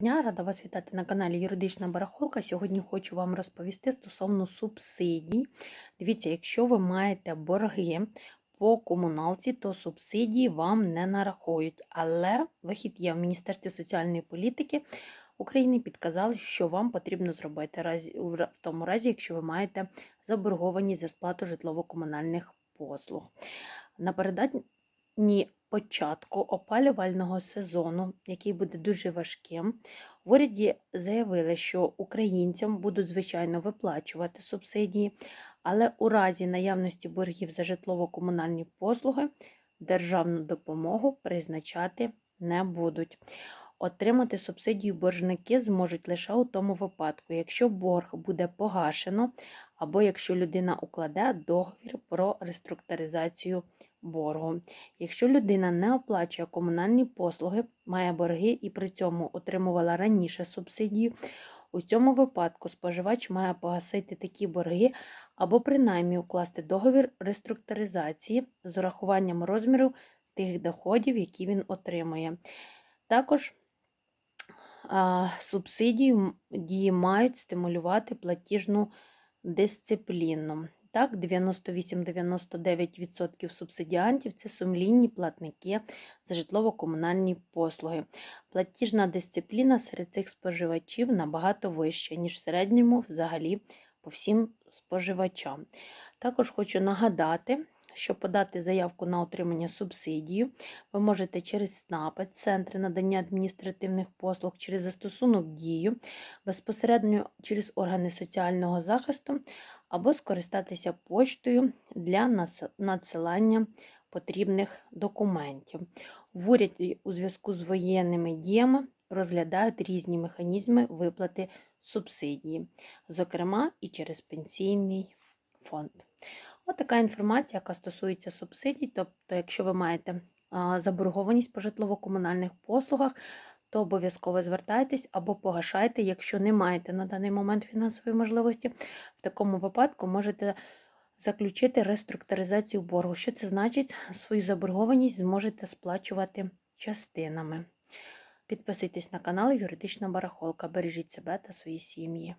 Дня, рада вас вітати на каналі Юридична Барахолка. Сьогодні хочу вам розповісти стосовно субсидій. Дивіться, якщо ви маєте борги по комуналці, то субсидії вам не нарахують. Але вихід є в Міністерстві соціальної політики України підказали, що вам потрібно зробити в тому разі, якщо ви маєте заборгованість за сплату житлово-комунальних послуг. Напередодні початку опалювального сезону, який буде дуже важким, в уряді заявили, що українцям будуть звичайно виплачувати субсидії, але у разі наявності боргів за житлово-комунальні послуги державну допомогу призначати не будуть. Отримати субсидію боржники зможуть лише у тому випадку, якщо борг буде погашено, або якщо людина укладе договір про реструктуризацію боргу. Якщо людина не оплачує комунальні послуги, має борги і при цьому отримувала раніше субсидію, у цьому випадку споживач має погасити такі борги або принаймні укласти договір реструктуризації з урахуванням розміру тих доходів, які він отримує. Також субсидії дії мають стимулювати платіжну дисципліну. Так, 98-99% субсидіантів це сумлінні платники за житлово-комунальні послуги. Платіжна дисципліна серед цих споживачів набагато вища, ніж в середньому взагалі по всім споживачам. Також хочу нагадати, що подати заявку на отримання субсидії ви можете через СНАПи, центри надання адміністративних послуг, через застосунок дію, безпосередньо через органи соціального захисту або скористатися поштою для надсилання потрібних документів. В уряді у зв'язку з воєнними діями розглядають різні механізми виплати субсидії, зокрема і через пенсійний фонд. От така інформація, яка стосується субсидій. Тобто, якщо ви маєте заборгованість по житлово-комунальних послугах, то обов'язково звертайтесь або погашайте, якщо не маєте на даний момент фінансової можливості. В такому випадку можете заключити реструктуризацію боргу. Що це значить? Свою заборгованість зможете сплачувати частинами. Підписуйтесь на канал Юридична Барахолка. Бережіть себе та свої сім'ї.